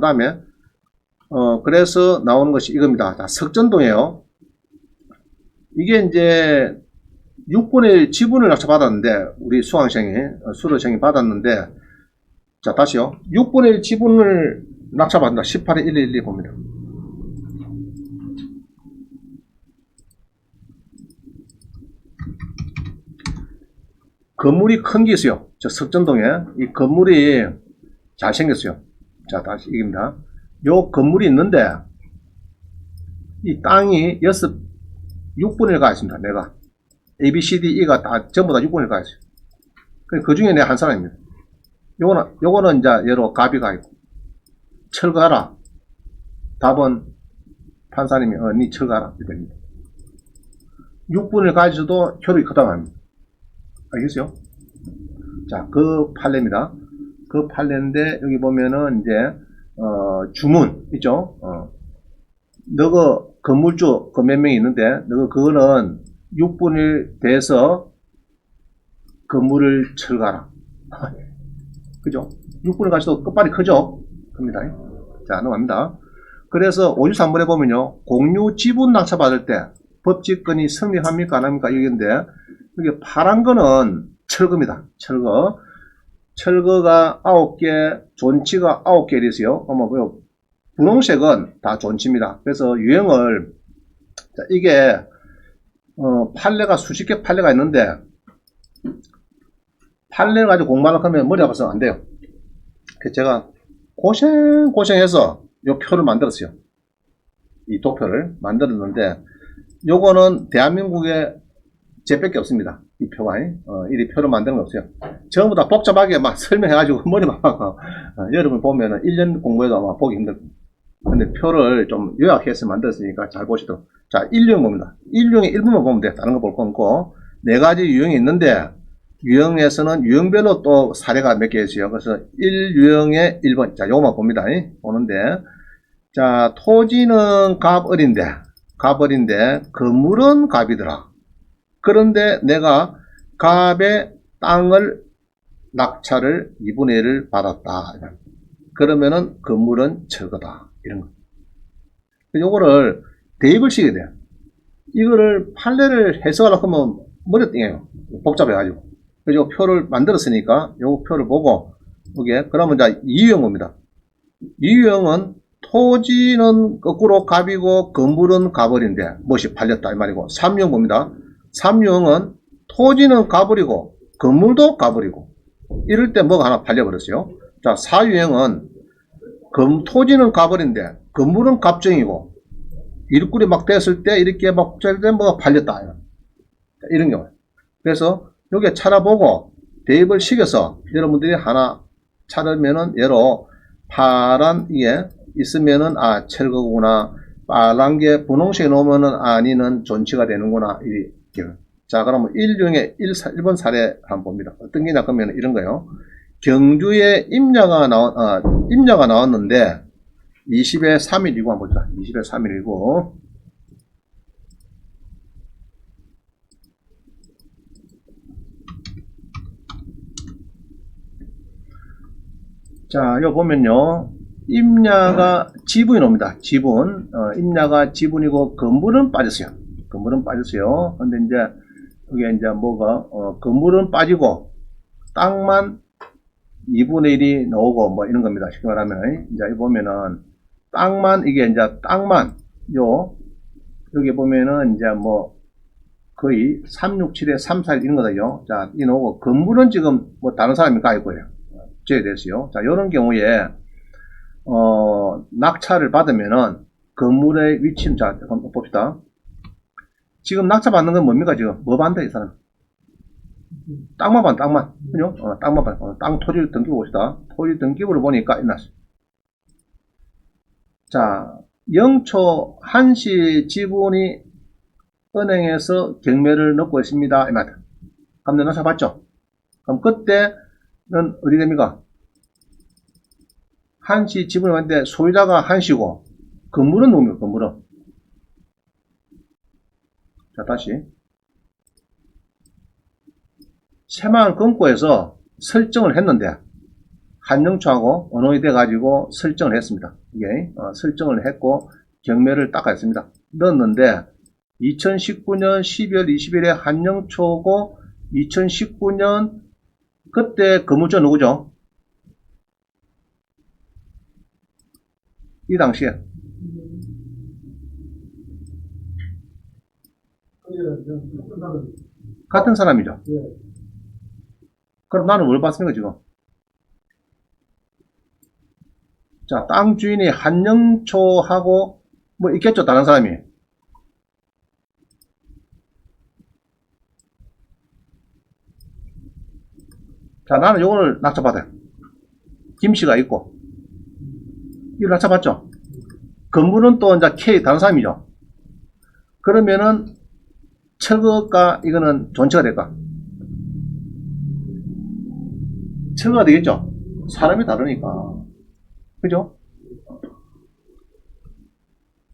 그 다음에, 어, 그래서 나오는 것이 이겁니다. 자, 석전동이에요. 이게 이제 6분의 1 지분을 낙찰받았는데, 우리 수강생이, 어, 수료생이 받았는데, 자, 다시요. 6분의 1 지분을 낙찰받는다. 18에 112 봅니다. 건물이 큰 게 있어요. 저 석전동에. 이 건물이 잘생겼어요. 자, 다시 이깁니다. 요 건물이 있는데, 이 땅이 여섯, 6분의 1가 있습니다. 내가. A, B, C, D, E가 다, 전부 다 6분의 1가 있어요. 그- 그 중에 내 한 사람입니다. 요거는, 요거는 이제 여러 가비가 있고, 철거하라. 답은 판사님이, 어, 니 철거하라. 이겁니다. 6분을 가지고도 효력이 크다 말입니다. 알겠어요? 자, 그 판례입니다. 그 판례인데, 여기 보면은 이제, 어, 주문, 있죠? 어, 너가 건물주, 그 몇 명이 있는데, 너가 그거는 6분을 돼서 건물을 철거하라. 그죠? 6분을 가지고 끝발이 크죠? 큽니다. 자, 넘어갑니다. 그래서 53번에 보면요, 공유 지분 낙찰받을 때 법칙권이 성립합니까? 안 합니까? 이건데, 이게 파란 거는 철거입니다. 철거. 철거가 9개, 존치가 9개 이랬어요. 어머, 뭐요? 분홍색은 다 존치입니다. 그래서 유형을, 자, 이게, 어, 판례가 수십 개 판례가 있는데, 판례를 가지고 공부하려고 하면 머리 아파서 안 돼요. 그래서 제가 고생, 고생해서 요 표를 만들었어요. 이 도표를 만들었는데, 요거는 대한민국에 제밖에 없습니다. 이 표가, 어, 이 표를 만드는 거 없어요. 전부 다 복잡하게 막 설명해가지고 머리 막, 어, 여러분 보면은 1년 공부해도 아마 보기 힘들 겁니다. 근데 표를 좀 요약해서 만들었으니까 잘 보시도록. 자, 1용 봅니다. 1용의 1부만 보면 돼. 다른 거 볼 거 없고. 네 가지 유형이 있는데, 유형에서는 유형별로 또 사례가 몇 개 있어요. 그래서 1유형의 1번. 자, 요거만 봅니다. 보는데. 자, 토지는 갑을인데, 갑을인데, 건물은 갑이더라. 그런데 내가 갑의 땅을 낙찰을 2분의 1을 받았다. 그러면은 건물은 철거다. 이런 거. 요거를 대입을 시켜야 돼요. 이거를 판례를 해석하려고 하면 머리 띵해요. 복잡해가지고. 그래서 요 표를 만들었으니까 요 표를 보고 이게 그러면 이제 이유형 봅니다. 이유형은 토지는 거꾸로 갑이고 건물은 갑을인데 무엇이 팔렸다 이 말이고 3용 봅니다. 3용은 토지는 갑을이고 건물도 갑을이고 이럴 때 뭐가 하나 팔려버렸어요. 자 4유형은 금, 토지는 갑을인데 건물은 갑정이고 일꾼이 막 됐을 때 이렇게 막 짤때 뭐가 팔렸다. 이런, 경우 그래서 요게 찾아보고 대입을 시켜서 여러분들이 하나 찾으면은 예로 파란 이게 있으면은 아 철거구나. 빨간 게 분홍색에 놓으면은 아니는 존치가 되는구나. 이 렇게 자 그러면 1륜의 1, 1번 사례 한번 봅니다 어떤 게냐 그러면 이런 거요 경주에 임야가 나왔 아, 임야가 나왔는데 20에 3일이고 한번 보자 20에 3일이고 자, 여기 보면요. 임야가 지분이 옵니다. 지분. 어, 임야가 지분이고, 건물은 빠졌어요. 건물은 빠졌어요. 근데 이제, 여기 이제 뭐가, 어, 건물은 빠지고, 땅만 2분의 1이 나오고, 뭐 이런 겁니다. 쉽게 말하면. 이제 여기 보면은, 땅만, 이게 이제 땅만, 요, 여기 보면은 이제 뭐, 거의 367에 341 이런 거다요. 자, 이 나오고, 건물은 지금 뭐 다른 사람이 가입 거예요. 제외됐어요. 자, 이런 경우에, 어, 낙찰을 받으면은, 건물의 위치는, 자, 한번 봅시다. 지금 낙찰 받는 건 뭡니까, 지금? 뭐 받는다, 이 사람? 땅만 받, 땅만. 그죠? 어, 땅만 받, 어, 땅 토지를 등기부 봅시다. 토지 등기부를 보니까, 이났어요. 자, 영초 한시 지분이 은행에서 경매를 넣고 있습니다. 이 말. 감면 낙찰 받죠? 그럼 그때, 는 어디 됩니까? 한시 지분을 받는데 소유자가 한시고 건물은 뭡니까? 건물은 자 다시 새마을 금고에서 설정을 했는데 한영초하고 언어이 돼가지고 설정을 했습니다. 이게 어, 설정을 했고 경매를 딱 했습니다. 넣었는데 2019년 12월 20일에 한영초고 2019년 그때 건물주 누구죠? 이 당시에 같은 사람이죠. 그럼 나는 뭘 봤습니까 지금? 자, 땅 주인이 한영초하고 뭐 있겠죠 다른 사람이. 자, 나는 요거를 낙찰받아요. 김씨가 있고. 이걸 낙찰받죠? 건물은 또 이제 K 다른 사람이죠. 그러면은 철거가 이거는 존치가 될까? 철거가 되겠죠? 사람이 다르니까. 그죠?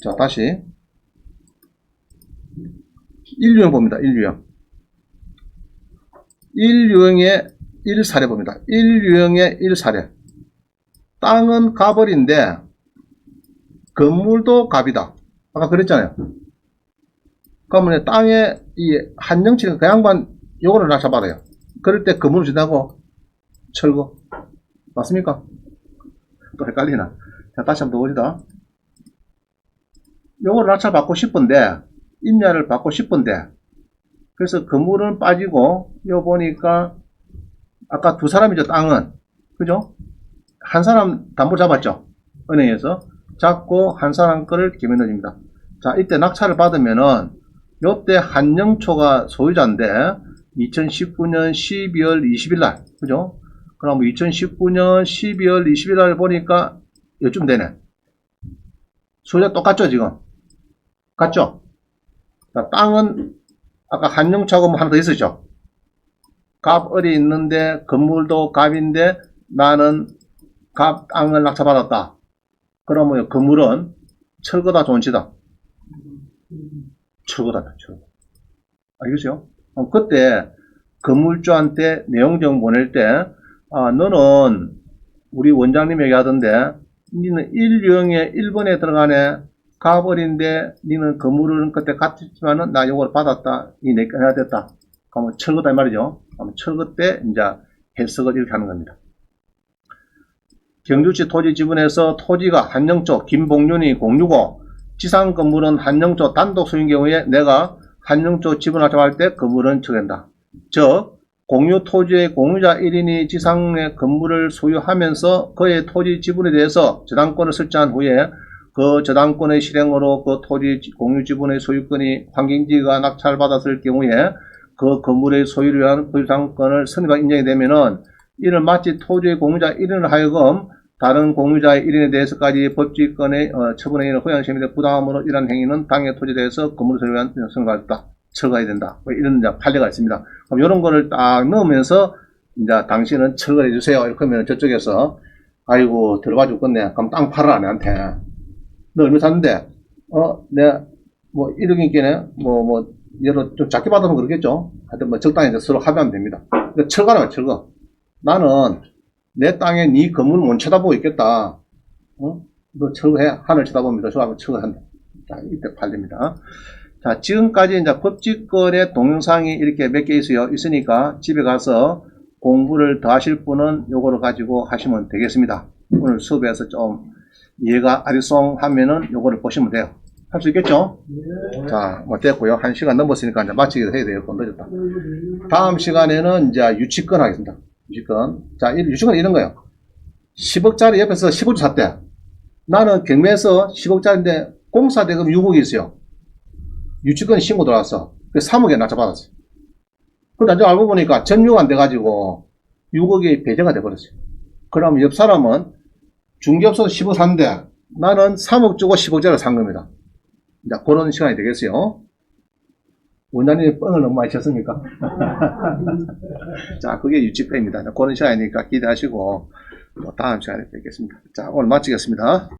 자, 다시. 인류형 봅니다. 인류형. 인류형의 1사례 봅니다. 인류형의 1사례. 땅은 갑을인데 건물도 갑이다. 아까 그랬잖아요. 그러면 땅에 이 한정치는 그 양반 요거를 낙찰받아요. 그럴 때 건물을 지나고 철거. 맞습니까? 또 헷갈리나? 자, 다시 한번 더 봅시다. 요거를 낙찰 받고 싶은데, 임야를 받고 싶은데, 그래서 건물은 빠지고, 요 보니까, 아까 두 사람이죠, 땅은. 그죠? 한 사람 담보 잡았죠? 은행에서. 잡고, 한 사람 거를 기면 넣어줍니다. 자, 이때 낙찰을 받으면은, 요때 한영초가 소유자인데, 2019년 12월 20일 날, 그죠? 그럼 2019년 12월 20일 날 보니까 요쯤 되네. 소유자 똑같죠, 지금? 같죠? 자, 땅은 아까 한영차고 뭐 하나 더 있었죠? 갑을이 있는데 건물도 갑인데 나는 갑 땅을 낙찰받았다. 그러면 건물은 철거다 존치다. 철거다, 철거. 알겠어요? 어, 그때 건물주한테 내용정 보낼 때 아, 너는 우리 원장님 얘기하던데 니는 1령에 1번에 들어가네. 가버린데 니는 건물은 그때 같았지만은 나 요걸 받았다. 이 내가 해야 됐다. 그러면 철거다 이 말이죠. 그러면 철거 때 이제 해석을 이렇게 하는 겁니다. 경주시 토지 지분에서 토지가 한영초 김봉윤이 공유고 지상 건물은 한영초 단독 소유인 경우에 내가 한영초 지분을 잡을 때 건물은 처된다. 즉 공유 토지의 공유자 1인이 지상의 건물을 소유하면서 그의 토지 지분에 대해서 저당권을 설정한 후에 그 저당권의 실행으로 그 토지 공유 지분의 소유권이 환경지가 낙찰받았을 경우에 그 건물의 소유를 위한 보유상권을 선의가 인정이 되면은 이를 마치 토지의 공유자 1인을 하여금 다른 공유자의 1인에 대해서까지 법지권의 어, 처분행위를 허용한 셈인데 부당함으로 이러한 행위는 당의 토지에 대해서 건물을 소유한 선의가 있다. 철거해야 된다. 뭐 이런 이제 판례가 있습니다. 그럼 이런 거를 딱 넣으면서 이제 당신은 철거해 주세요. 이렇게 하면 저쪽에서 아이고 들어가 죽겠네. 그럼 땅 팔아라 내한테. 너 얼마 샀는데 어 내가 뭐 1억 인께네 뭐뭐 예로 좀 작게 받으면 그러겠죠. 하여튼 뭐 적당히 이제 서로 합의하면 됩니다. 근데 철거라 철거. 나는 내 땅에 네 건물 못 쳐다보고 있겠다. 어? 너 철거해. 하늘 쳐다봅니다. 저 하면 철거한다. 자, 이때 팔립니다. 자, 지금까지 이제 법칙거래 동영상이 이렇게 몇 개 있어요. 있으니까 집에 가서 공부를 더 하실 분은 요거를 가지고 하시면 되겠습니다. 오늘 수업에서 좀 이해가 아리송 하면은 요거를 보시면 돼요. 할 수 있겠죠? 자, 뭐 됐고요. 한 시간 넘었으니까 이제 마치기도 해야 돼요. 건 늦었다. 다음 시간에는 이제 유치권 하겠습니다. 유치권. 자, 이 유치권은 이런 거예요. 10억짜리 옆에서 15주 샀대. 나는 경매에서 10억짜리인데 공사 대금 6억이 있어요. 유치권 신고 들어왔어. 그 3억에 낙찰받았어. 근데 나중에 알고 보니까 점유가 안 돼가지고 6억이 배제가 돼버렸어요. 그럼 옆 사람은 중개업소도 10억 샀는데 나는 3억 주고 10억짜리를 산 겁니다. 이제 그런 시간이 되겠어요. 원장님이 뻥을 너무 많이 쳤습니까? 자, 그게 유치패입니다. 그런 시간이니까 기대하시고, 뭐 다음 시간에 뵙겠습니다. 자, 오늘 마치겠습니다.